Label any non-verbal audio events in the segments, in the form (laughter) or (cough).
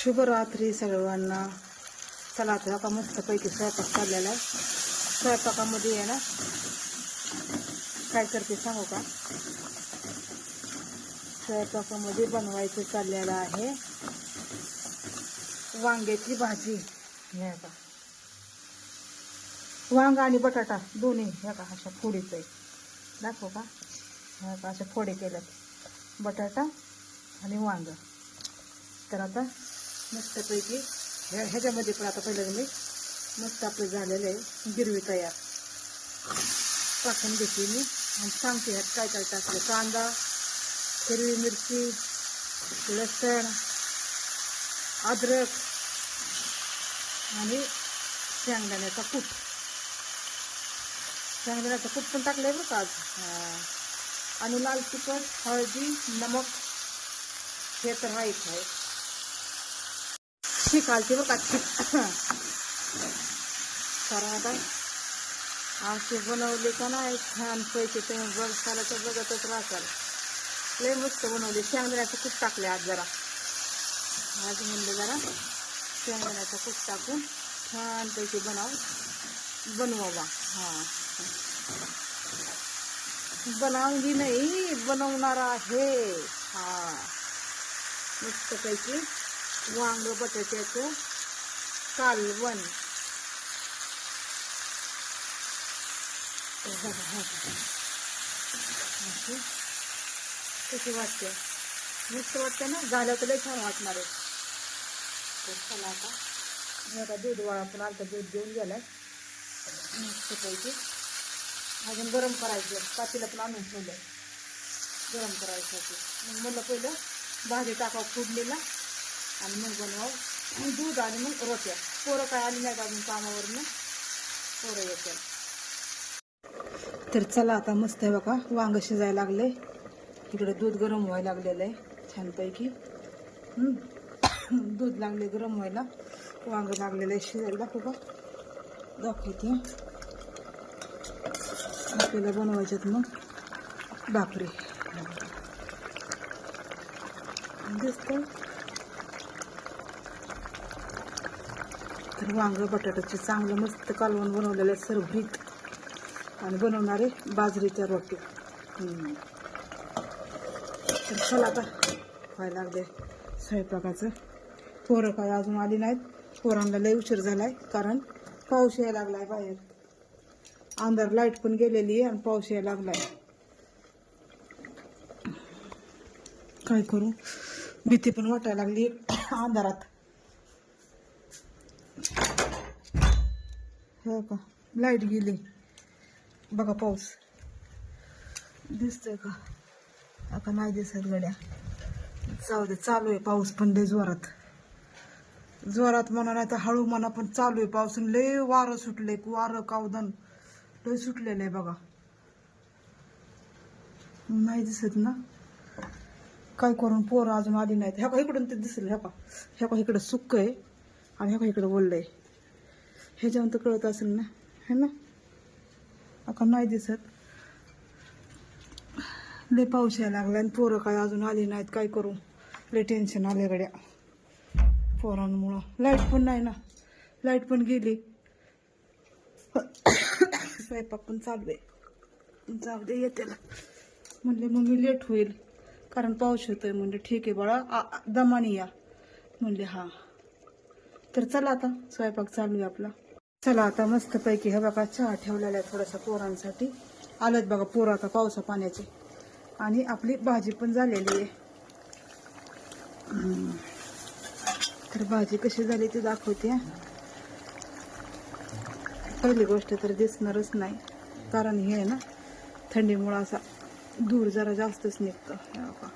शुभरात्री सर्वांना चला आता का मस्तपैकी स्वयंपाक चाललेला आहे. स्वयंपाकामध्ये आहे ना? काय करते सांगू का? स्वयंपाकामध्ये बनवायचं चाललेलं आहे. वांग्याची भाजी. हे का वांगा आणि बटाटा दोन्ही ह्या का अशा फोडीचं आहे. दाखव का? ह्या का अशा फोडी केल्यात. बटाटा आणि वांग. तर आता मस्तपैकी. ह्या ह्याच्यामध्ये पण आता पहिलं मी मस्त आपलं झालेलं आहे. गिरवी तयार. टाकून घेते मी. आणि सांगते ह्यात काय काय टाकलं. कांदा हिरवी मिरची लसण अद्रक आणि शेंगदाण्याचा कूट. शेंगदाण्याचा कूट पण टाकलंय बरं का आज. आणि लाल तिखट हळदी नमक हे तर माहीत आहे. ठीक आलती बरं का। ठीक कारण आता असे बनवले का नाही छान पैसे तुम्ही बघताला तर बघतच राहताल लय मस्त बनवले शेंगदाण्याचं कूट टाकले आज जरा। आज म्हणलं जरा शेंगदाण्याचं कूट टाकून छान पैसे बनव बनवावा हाँ। बनवली नाही बनवणार आहे हा। मस्तपैकी वांग बटाट्याचं कालवण. कशी वाटते? मस्त वाटते ना? झालं तर लई छान वाटणार आहे. तर चला आता. मी आता दूध वाळा पण आलता दूध देऊन गेलाय. मस्तपैकी अजून गरम करायचं पातीला पण आणून ठेवलं गरम करायसाठी. मग म्हणलं पहिलं भाजी टाकावं फुडलेला आणि मग बनवावं. दूध आणि मग रोट्या. पोरं काय आली नाहीत अजून कामावरनं. पोरं येतात तर चला आता मस्त आहे बघा. वांग शिजायला लागले. इकडे दूध गरम व्हायला लागलेलं आहे. छानपैकी. दूध लागले गरम व्हायला. वांग लागलेलं आहे शिजायला. दाखवू का? दाखवते. आपल्याला बनवायच्यात मग. भाकरी दिसतं वांग बटाट्याचे चांगलं मस्त कालवण बनवलेलं आहे सरभरीत आणि बनवणारे बाजरीच्या रोटी तर चला आता व्हायला लागले स्वयंपाकाचं. पोरं काय अजून आली नाहीत. पोरांना लय उशीर झालाय कारण पाऊस यायला लागलाय बाहेर. अंधार लाइट पण गेलेली आहे आणि पाऊस यायला लागलाय. काय करू? भीती पण वाटायला लागली अंधारात. हो का लाइट गेली. बघा पाऊस. दिसतोय का? आता नाही दिसत गड्या. जाऊ दे चालू आहे पाऊस पण लय जोरात. जोरात म्हणा नाही तर हळू म्हणा पण चालू आहे पाऊस लय वारं सुटले वारं कावदन. लय सुटलेलं आहे बघा. नाही दिसत ना? काय करून पोरं अजून आली नाहीत. ह्या का इकडून ते दिसलं? ह्या का? ह्या का इकडं सुक्क आहे आणि ह्या का इकडं ओललं आहे ह्याच्यावर तर कळत असेल ना. है ना? आता नाही दिसत. लय पाऊस यायला लागला आणि पोरं काय अजून आली नाहीत. काय करू? लय टेन्शन आले गड्या. पोरांमुळं. लाइट पण नाही ना. लाइट पण गेली. स्वयंपाक पण चालू आहे. जाऊ दे येते ना. म्हणले मम्मी लेट होईल. कारण पाऊस येतोय. म्हणले ठीक आहे बाळा आ- दमानी या. म्हणले हा. तर चला आता स्वयंपाक चालू आहे आपला. चला आता मस्तपैकी हे बघा चहा ठेवलेला आहे थोडासा पोरांसाठी. आलत बघा पोर आता पावसा पाण्याचे. आणि आपली भाजी पण झालेली आहे. तर भाजी कशी झाली ती दाखवते. पहिली गोष्ट तर दिसणारच नाही. कारण हे आहे ना थंडीमुळं असा दूर जरा जास्तच निघतं. हे बघा.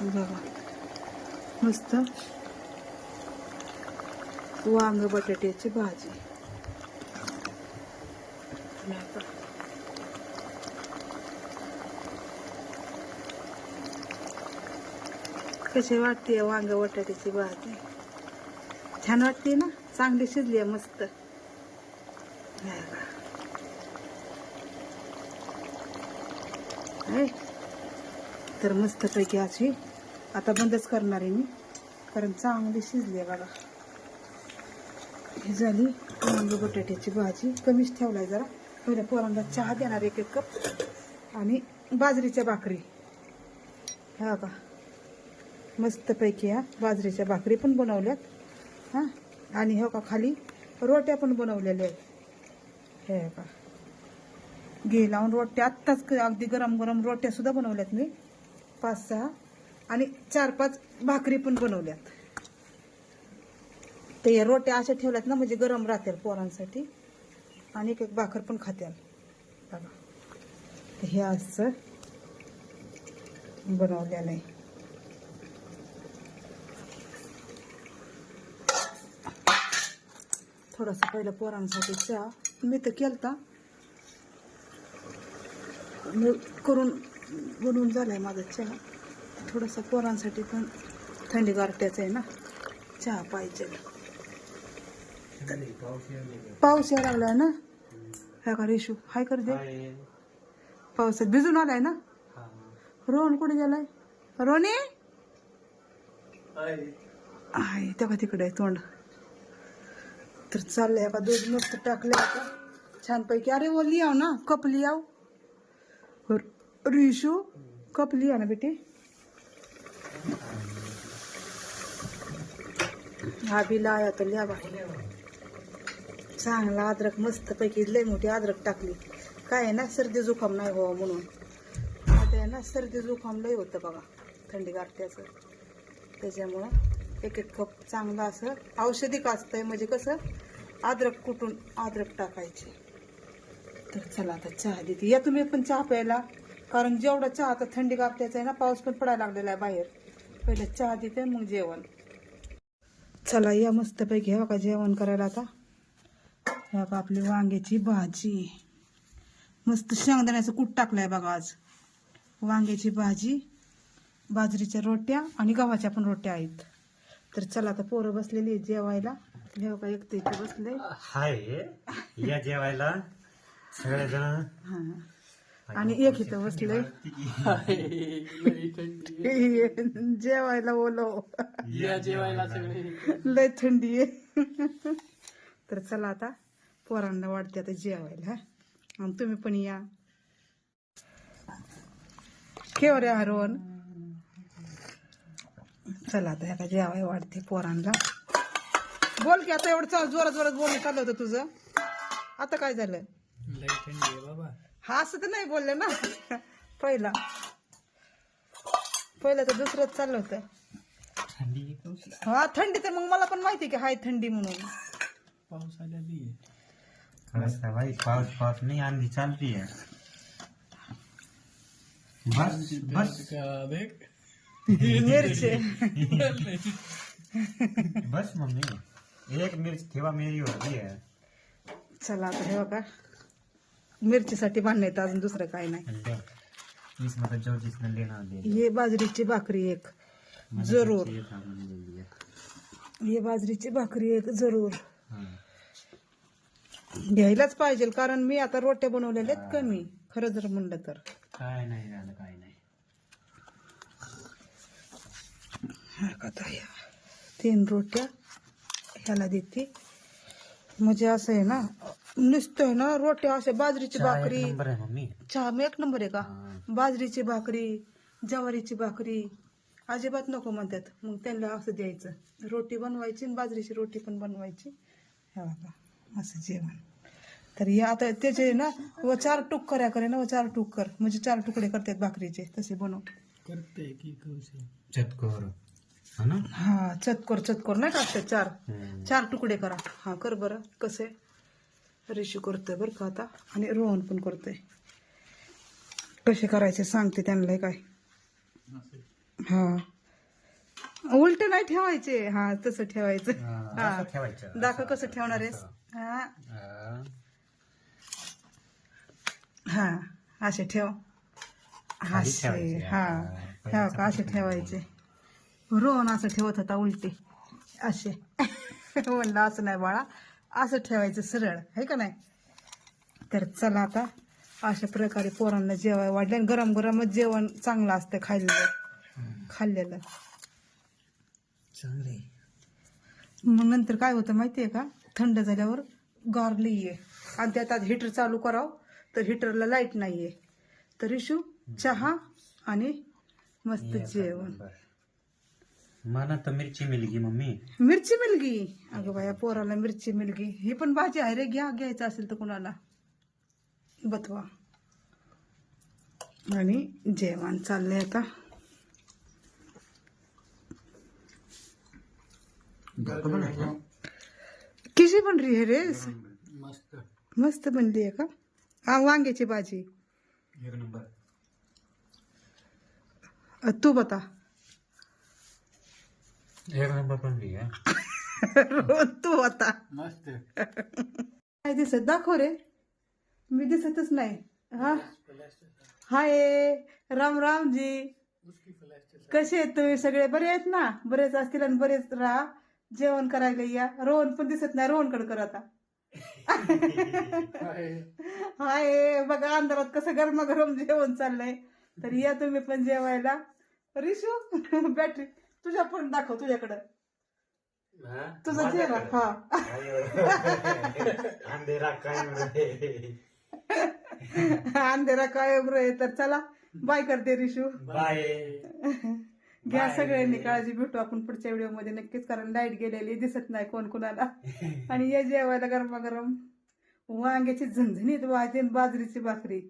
बघा. मस्त. वांग बटाट्याची भाजी. कशी वाटते वांग बटाट्याची भाजी? छान वाटते ना? चांगली शिजली आहे मस्त. हे. तर तर मस्तपैकी अशी आता बंदच करणार आहे मी. कारण चांगली शिजली आहे बघा. ही झाली वांगे बटाट्याची भाजी. कमीच ठेवलाय जरा. पहिल्या पोरांना चहा देणार एक एक कप. आणि बाजरीच्या भाकरी. हा का मस्तपैकी हा. बाजरीच्या भाकरी पण बनवल्यात. हां. आणि हो का खाली रोट्या पण बनवलेल्या आहेत. हे का घे लावून रोट्या. आत्ताच क- अगदी गरम गरम रोट्यासुद्धा बनवल्यात मी. पाच सहा. आणि चार पाच भाकरी पण बनवल्यात. ते या रोट्या अशा ठेवल्यात ना म्हणजे गरम राहतील पोरांसाठी. आणि एक एक भाकर पण खात्याल बघा. हे असं बनवलेलं आहे. थोडासा पहिलं पोरांसाठी चहा. मी तर केलता. मी करून बनवून झालाय माझा चहा. थोडासा पोरांसाठी पण थंडी गारट्याचं आहे ना. चहा पाहिजे. पाऊस यायला लागलाय ना? ह्या का रेशू? हाय कर दे. पावसात भिजून आलाय ना? रोहन कुठे गेलाय? रोनी? आहे त्या का तिकडे आहे तोंड? तर चाललंय का दूध मस्त टाकलंय आता. छानपैकी. अरे वो लिहाव ना कप लिहाव रिशू कप लिहा ना बेटी. हा बी लाया तर लिया बा. चांगला अद्रक मस्त पैकी लय मोठी अद्रक टाकली. काय आहे ना सर्दी जुखाम नाही व्हावं म्हणून. आता आहे ना सर्दी जुखाम लय होतं बघा थंडी गारट्याचं. त्याच्यामुळं एक एक कप चांगलं असं औषधी काचतंय म्हणजे कसं अद्रक कुटून अद्रक टाकायची. तर चला आता चहा देते. या तुम्ही पण चहा प्यायला कारण जेवढा चहा आता थंडी गारट्याचा आहे ना पाऊस पण पडायला लागलेला आहे बाहेर. पहिले चहा देते मग जेवण. चला या मस्तपैकी हवा का जेवण करायला आता. हे बघा आपली वांग्याची भाजी. मस्त शेंगदाण्याचं कूट टाकलंय बघा आज. वांग्याची भाजी बाजरीच्या रोट्या आणि गव्हाच्या पण रोट्या आहेत. तर चला आता पोरं बसलेली आहेत जेवायला. हे बघा एक ते इथे बसले हाय या जेवायला सगळेजण. हा. आणि एक इथं बसले (laughs) जेवायला बोलव या जेवायला सगळे. लय थंडी आहे. तर चला आता. पोरांना वाटते आता जेवायला हा? आणि तुम्ही पण या. केव रे हरवण? चला आता आता जेवाय वाटते पोरांना. बोल की आता एवढं चाल जोरात जोरात बोलणं चाललं होतं तुझं. आता काय झालं? हा असं तर नाही बोलले ना. पहिला. पहिलं तर दुसरंच चाललं होतं. हा थंडी तर मग मला पण माहिती की हाय थंडी म्हणून. पाऊस आलेली आहे भाई पाऊस पाऊस नहीं आंधी चल रही है। बस बस। मिरची। (laughs) बस मम्मी एक मिर्च थेवा मेरी होती है। चला आता हे बघा। मिरचीसाठी बांधण्यात येतं अजून दुसरं काही नाही. इसमें तो जो जिसने लेना ले। हे बाजरीची भाकरी एक ज़रूर. ये हे बाजरीची भाकरी एक ज़रूर. हाँ। घ्यायलाच पाहिजे कारण मी आता रोट्या बनवलेल्या आहेत कमी. खरं जर म्हणलं तर. काय नाही झालं काय नाही. हा का ताई? तीन रोट्या ह्याला देते. म्हणजे असं आहे ना नुसतं आहे ना रोट्या अशा बाजरीची चहा एक भाकरी. नंबर है मम्मी. चहा मग एक नंबर आहे का? हा. बाजरीची भाकरी ज्वारीची भाकरी. अजिबात नको म्हणतात. मग त्यांना असं द्यायचं. रोटी बनवायची आणि बाजरीची रोटी पण बनवायची. हे बघा. असं जेवण. तर हे आता त्याचे ना व चार टूक कर्या करे ना व चार टूक कर म्हणजे चार तुकडे करतात भाकरीचे तसे बनव करते की चतकोर है ना? हा चतकोर चतकोर नाही टाकतात चार. चार तुकडे करा. हा कर बरं. कसे रेशू करतोय बरं का आता. आणि रोहन पण करतोय. कसे करायचे सांगते त्यांना काय हा. उलट नाही ठेवायचे. हा तसं ठेवायचं. हा, असं ठेवायचं. दाखव कसं ठेवणार आहेस? हा. हा. हा. असे ठेव. खाली असे. ठेवायचे. हा. हा, ठेव का? असे ठेवायचे. रोहन असं ठेवत होता उलटे. असे. (laughs) म्हणलं असं नाही बाळा. असं ठेवायचं सरळ. आहे का नाही? तर चला आता. अशा प्रकारे पोरांना जेवाय वाढले. आणि गरम गरमच जेवण चांगलं असतं खाल्लेलं. खाल्लेलं. चांगले मग नंतर काय होतं माहितीये का? थंड झाल्यावर गारली आहे आणि त्यात आज हिटर चालू करावं. तर हिटरला लाइट नाहीये. तर इशू चहा आणि मस्त जेवण. मला तर मिरची मिलगी मम्मी. मिरची मिलगी? अगं बाया पोराला मिरची मिलगी. ही पण भाजी आहे रे. घ्या घ्यायचं असेल तर कुणाला. बतवा आणि जेवण चाललंय आता. किशी बन रही है रे? मस्त. मस्त बनली आहे का? हा वांग्याची भाजी. एक नंबर. तू बता. एक नंबर पण ली है तू आता मस्त. काय दिसत? दाखव रे. मी दिसतच नाही. हा? हाय राम राम जी कसे आहेत तुम्ही? सगळे बरे आहेत ना? बरेच असतील आणि बरेच राहा. जेवण करायला या. रोहन पण दिसत नाही रोहनकडे कर आता. हाय. बघा अंधारात कसं गरमागरम जेवण चाललंय. तर या तुम्ही पण जेवायला. रिशू बॅटरी तुझ्या पण दाखव तुझ्याकडं. तुझं जेवण हा. अंधेरा काय अंधेरा कायम रे तर चला. बाय करते रिशू. बाय. घ्या सगळ्यांनी काळजी भेटू आपण पुढच्या व्हिडिओमध्ये नक्कीच कारण लाइट गेलेली दिसत नाही कोण कुणाला. (laughs) आणि या जेवायला गरमागरम वांग्याची झणझणीत आणि बाजरीची भाकरी.